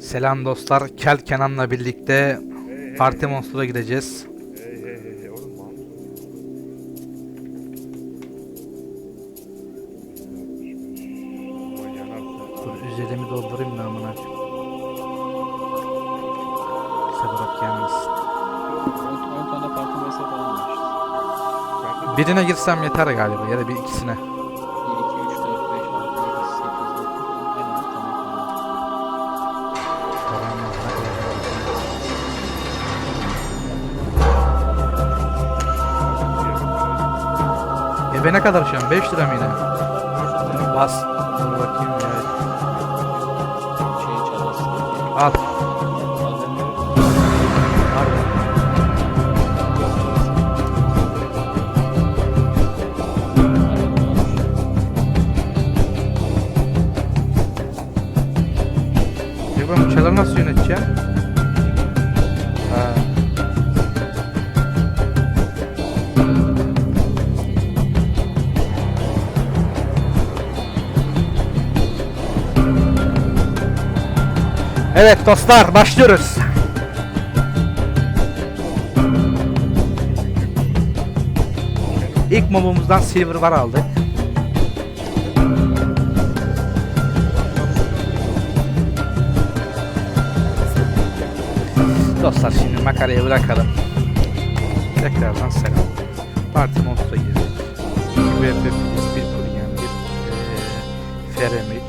Selam dostlar. Kel Kenan'la birlikte Parti Monster'a gideceğiz. Dur üzerimi doldurayım da amına. Bize bırak gelmesin. 10 tane farklı mesele falan var işte. Birine girsem yeter galiba ya da bir ikisine. Eve ne kadar şu an? 5 lira mı yine? Bas. Dur bakayım. Şeyi çalarız. Al. Evet dostlar başlıyoruz. İlk mobumuzdan silver var aldık. Dostlar şimdi makarayı bırakalım. Tekrardan selam. Parti Monster'a girdik. VP Plus bir kuryen bir eee Feremic.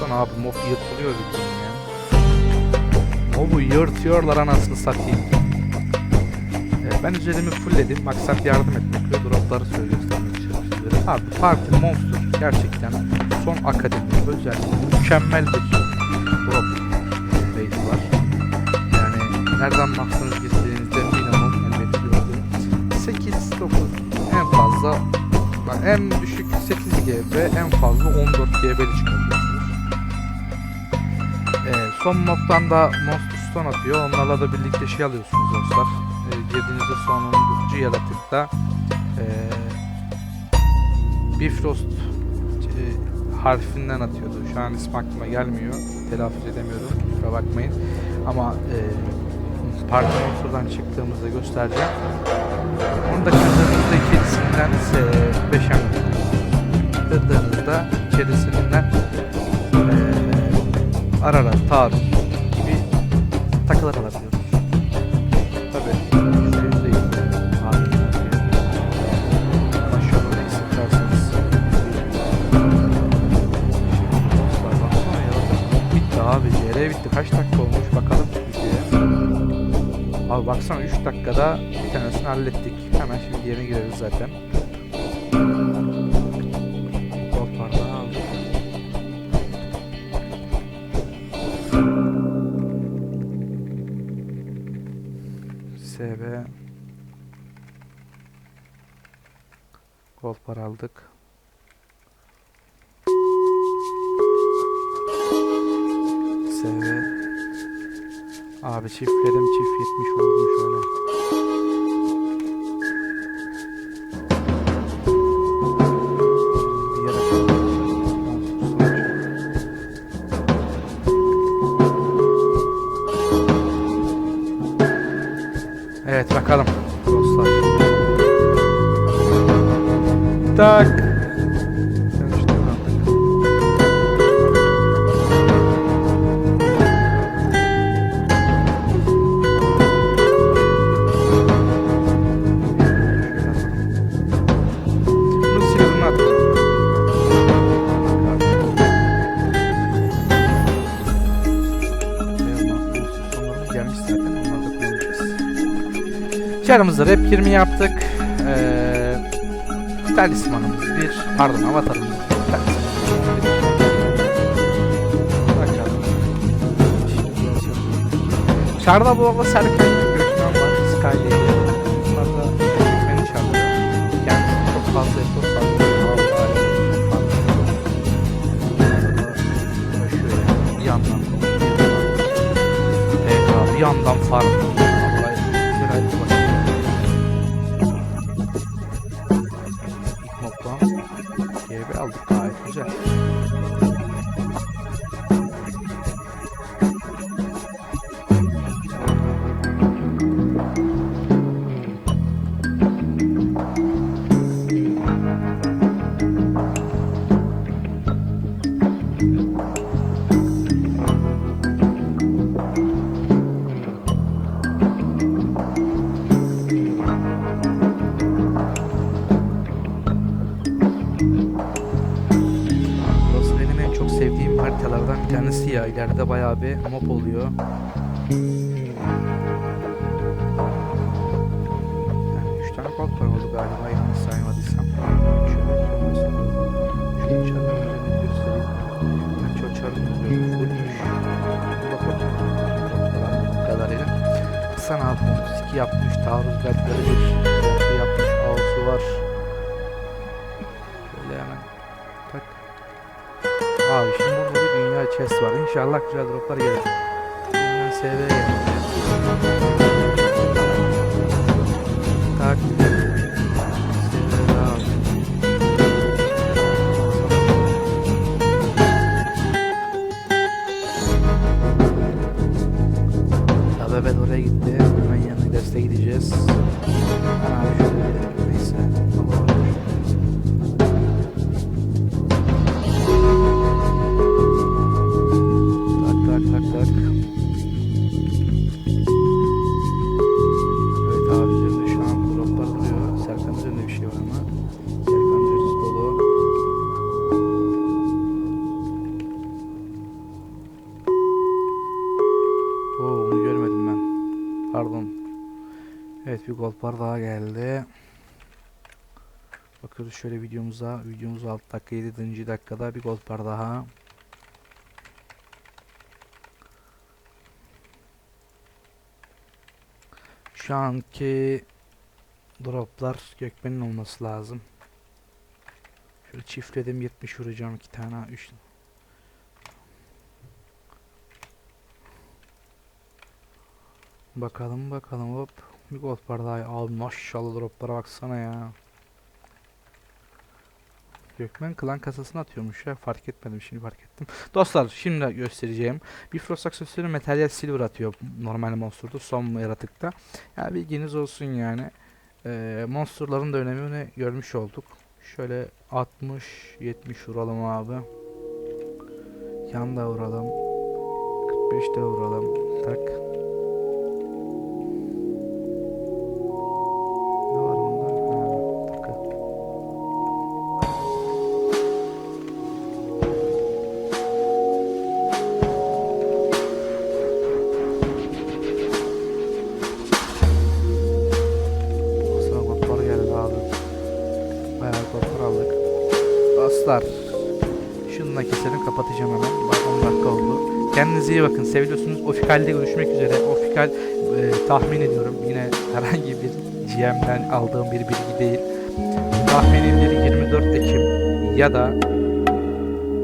Sonra abi mob yırtılıyor bildiğin Mobu yırtıyorlar anasını satayım. Ee, ben üzerimi fullledim. Maksat yardım etmek ve dropları söyle göstermek için. Abi Party Monster gerçekten son akademi özel mükemmel bir drop base var. Yani nereden baksanız girdiğinizde minimum elbette gördüm. 8 9 en fazla en düşük 8 GB en fazla 14 GB'li çıkabiliyorsunuz. Ee, son moddan da Monster Stone atıyor. Onlarla da birlikte şey alıyorsunuz dostlar. Ee, girdiğinizde sonuncu yaratıkta ee, Bifrost e, harfinden atıyordu. Şu an ismi aklıma gelmiyor. Telaffuz edemiyorum. Kusura bakmayın. Ama e, Parti Monster'dan çıktığımızda göstereceğim. Onu da kırdığınızda kedisinden e, beşen kırdığınızda kedisinden e, arara, taarruz abi. CR bitti. Kaç dakika olmuş bakalım videoya. Abi baksana 3 dakikada bir tanesini hallettik. Hemen şimdi yerine gireriz zaten. SB Gol para aldık. Abi çiftledim çift 70 vurdum şöyle. Evet bakalım kullanacağız. Çarımızda rap 20 yaptık. Ee, talismanımız bir. Pardon avatarımız. Çarda bu arada Serkan Gökmen var. Skyline. Bunlar da Gökmen'in çarları. Kendisi çok fazla abi bir yandan farm. Aldık İleride bayağı bir mob oluyor. Yani 3 tane gold var oldu galiba yanlış saymadıysam. Şöyle ekranımızda. Şu çarpımı üzerine göstereyim. Ben çok çarpımı üzerine fullmüş. Bak kadarıyla. Hasan abi bunu yapmış. Taarruz belgeleri bir şey yapmış. Ağzı var. Chest var. İnşallah güzel droplar gelir. Dünya SV gelir. Tak. Tabii ben oraya gitti. Hemen yanına derste gideceğiz. Ben şöyle Pardon. Evet bir gold bar daha geldi. Bakıyoruz şöyle videomuza. Videomuz 6 dakika 7. dakikada bir gold bar daha. Şu anki droplar Gökmen'in olması lazım. Şöyle çiftledim 70 vuracağım iki tane 3 Bakalım bakalım hop bir gold bar daha al maşallah droplara baksana ya. Gökmen klan kasasını atıyormuş ya fark etmedim şimdi fark ettim. Dostlar şimdi göstereceğim. Bir frost aksesuarı materyal silver atıyor normal monster'da son yaratıkta. Ya bilginiz olsun yani. Ee, monsterların da önemini görmüş olduk. Şöyle 60 70 vuralım abi. Yan da vuralım. 45 de vuralım. Tak. Kendinize iyi bakın. Seviyorsunuz. Ofikal'de görüşmek üzere. Ofikal e, tahmin ediyorum. Yine herhangi bir GM'den aldığım bir bilgi değil. Tahminimleri 24 Ekim ya da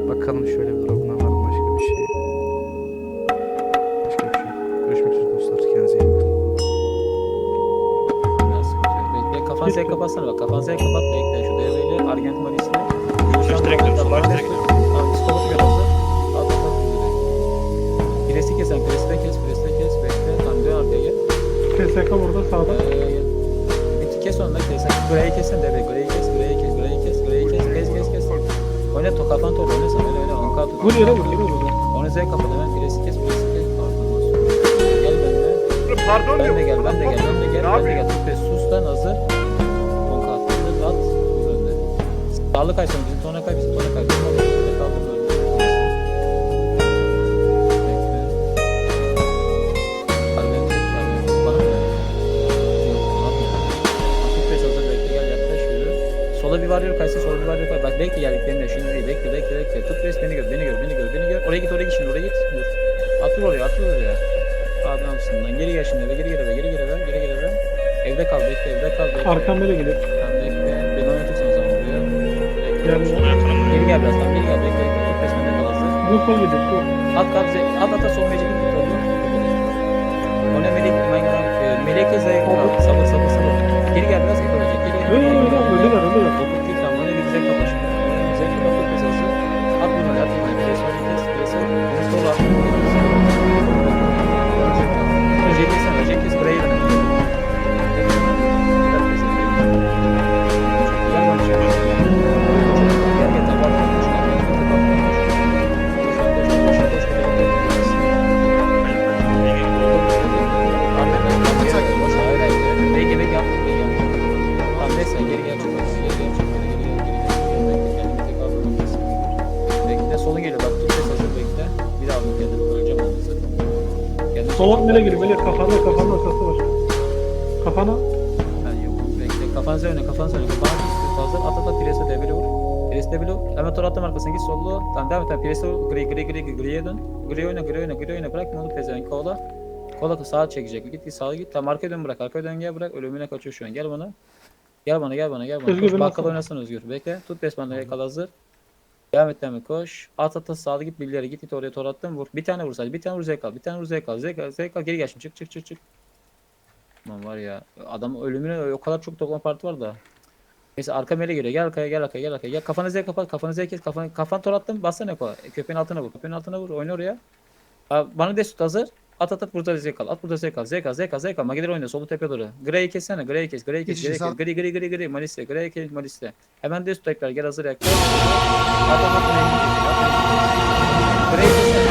bakalım şöyle bir durumuna var mı başka bir şey. Başka bir şey. yok. Görüşmek üzere dostlar. Kendinize iyi bakın. Biraz sıkıntı yok. Bekle kafanı sen kapatsana bak. Kafanı sen kapat bekle. Şu devreyle Argent Maris'le. Marş direkt marş direkt Presi kes sen. Presi de kes. Presi de kes. Bekle. Tamam dön arkaya gel. TSK burada sağda. Ee, bir kes onunla kes. Sen burayı kessen de be. Burayı kes. Burayı kes. Burayı kes. Burayı kes. Kes kes kes. Oyna to kafan top oyna sen. Öyle öyle. Anka tut. Vur yere vur yere vur. Onu Z kapat hemen. Presi kes. Presi kes. Gel benimle. Pardon Ben de gel, ben de gel, ben de gel, ben de gel. Tut sus lan hazır. Tonka attı, at, vur önüne. Sağlık kaysın, bizim tona kay, bizim tona kay. Sola bir varıyor kaysın, sola bir varıyor kaysın. Bak bekle geldiklerinde, şimdi değil, bekle, bekle, bekle. Tut pes, beni gör, beni gör, beni gör, beni gör. Oraya git, oraya git şimdi, oraya git. Vur. Atıl oraya, atıl oraya. Adamsın lan. Geri gel şimdi eve, geri gel eve, geri gel eve, geri gel eve. Evde kal, bekle, evde kal, bekle. Arkam böyle gelir. Tamam bekle. Beni oynatırsın o zaman buraya. Bekle. Geri gel biraz, tamam geri gel, bekle, bekle. Tut pesmende kal hazır. Bu sol gelir. Bu. At kal, at ata son mecidi tut oldu. O ne melek, ben e, meleke zayıf kal. 왜, 왜, 왜, 왜, 왜, 왜, 왜, 왜, 왜, Sola mele gir. Mele kafanda kafanda asası var. Kafana. Ben yokum. Bekle. Kafanıza öne, kafanıza öne. Kafanıza üstü fazla. At at at. Pirese debeli vur. Pirese debeli vur. Hemen tor attım arkasına git sollu. Tamam devam et. Tamam. Pirese vur. Gri gri gri gri. Griye dön. Gri oyna gri oyna gri oyna. Bırak ne olur pezevenk kola. Kola sağa çekecek. Git git sağa git. Tamam arkaya dön bırak. Arkaya dön gel bırak. Ölümüne kaçıyor şu an. Gel bana. Gel bana gel bana gel bana. Özgür, bakkal oynasın Özgür. Bekle. Tut besmanla yakal hazır. Devam et devam koş. At at sağda git bilgileri git git oraya tor attım vur. Bir tane vur. Bir tane vur zevk. Bir tane vur zevk al. Zevk. Geri gel şimdi. Çık çık çık çık. Aman var ya. Adam ölümüne o kadar çok toplam parti var da. Neyse arka mele geliyor. Gel arkaya gel arkaya gel arkaya. Gel kafanı zevk kapat. Kafanı zevk kes. Kafanı, kafanı tor attım. Bassana kola. Köpeğin altına vur. Köpeğin altına vur. Oyna oraya. Aa, Bana desut hazır. At at at burada zevk al. At burada zevk al. Zevk al. Zevk al. Zevk al. Mageler oyna. Solu tepe doğru. Grey'i kessene. Grey'i kes. Grey'i kes. Grey'i kes. Gri gri gri gri. Maliste. Grey'i kes. Maliste. Hemen desut tekrar. Gel hazır yaklaş. At at at. Grey'i kessene.